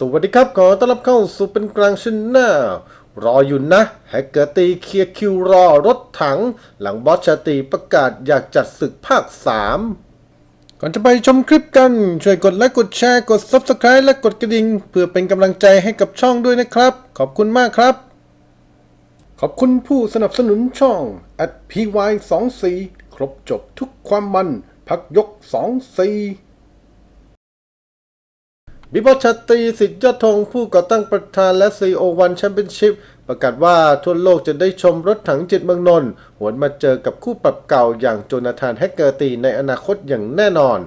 สวัสดีครับ ขอต้อนรับเข้าสู่เป็นกลางชนแนลรออยู่นะ แฮกเกอร์ตีเคลียร์คิวรอรถถัง หลังบอสชาตรีประกาศอยากจัดศึกภาค 3 ก่อนจะไปชมคลิปกัน ช่วยกดไลค์กดแชร์กด Subscribe และกดกระดิ่ง เพื่อเป็นกำลังใจให้กับช่องด้วยนะครับ ขอบคุณมากครับ ขอบคุณผู้สนับสนุนช่อง at py 2 4ครบจบทุกความมัน พักยก 2 4 บิบอชตี สิทธิ์ยอดธงผู้ก่อตั้งประธานและ CEO One Championship ประกาศว่าทั่วโลกจะได้ชมรถถังจิตเมืองนนท์หวนมาเจอกับคู่ปรับเก่าอย่างโจนาธานแฮกเกอร์ตีในอนาคตอย่างแน่นอน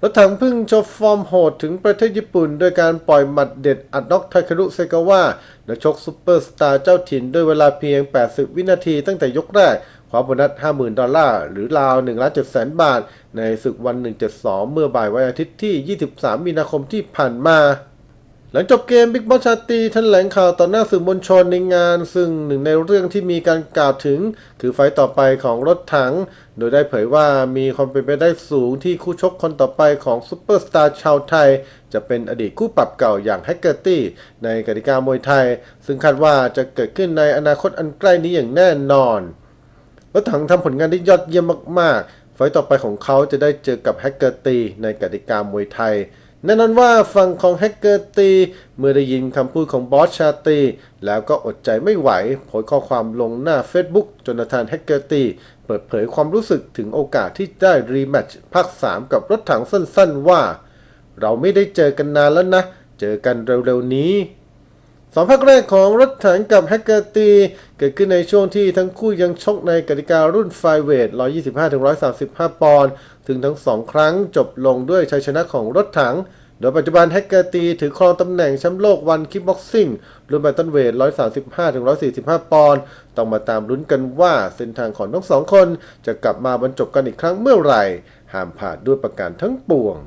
รถถังเพิ่งโชว์ฟอร์มโหดถึงประเทศญี่ปุ่น โดยการปล่อยหมัดเด็ดอัดน็อกไทคารุเซกาวะนักชกซูเปอร์สตาร์เจ้าถิ่นด้วยเวลาเพียง 80 วินาทีตั้งแต่ยกแรกคว้าโบนัส 50,000 ดอลลาร์หรือราว1ล้าน7แสนบาท ในศึกวัน 172 เมื่อบ่ายวันอาทิตย์ที่ 23 มีนาคมที่ผ่านมา หลังจบเกมบิ๊กบอสชาตรีแถลงข่าวต่อหน้าสื่อมวลชนในงาน ซึ่งหนึ่งในเรื่องที่มีการกล่าวถึง คือไฟต์ต่อไปของรถถัง โดยได้เผยว่ามีความเป็นไปได้สูงที่คู่ชกคนต่อไปของซูเปอร์สตาร์ชาวไทย จะเป็นอดีตคู่ปรับเก่าอย่างแฮกเกอร์ตี้ในกติกามวยไทย ซึ่งคาดว่าจะเกิดขึ้นในอนาคตอันใกล้นี้อย่างแน่นอนรถถังทำผลงานได้ยอดเยี่ยมมากๆ ไฟต์ต่อไปของเขาจะได้เจอกับแฮกเกอร์ตีในกติกามวยไทยแน่นอนว่าฝั่งของแฮกเกอร์ตีเมื่อได้ยินคำพูดของบอสชาตีแล้วก็อดใจไม่ไหวโพสข้อความลงหน้า Facebook จนทานแฮกเกอร์ตีเปิดเผยความรู้สึกถึงโอกาสที่ได้รีแมตช์ภาค 3 กับรถถังสั้นๆว่า เราไม่ได้เจอกันนานแล้วนะ เจอกันเร็วๆนี้ สองภาคแรกของรถถังกับแฮกเกอร์ตี เกิดขึ้นในช่วงที่ทั้งคู่ยังชกในกติการุ่นไฟเวท 125-135 ปอนด์ ถึงทั้งสองครั้งจบลงด้วยชัยชนะของรถถัง โดยปัจจุบันแฮกเกอร์ตีถือครองตำแหน่งแชมป์โลกวันคิกบ็อกซิ่ง รุ่นแบนตันเวท 135-145 ปอนด์ ต้องมาตามลุ้นกันว่าเส้นทางของทั้งสองคนจะกลับมาบรรจบกันอีกครั้งเมื่อไหร่ ห้ามพลาดด้วยประการทั้งปวง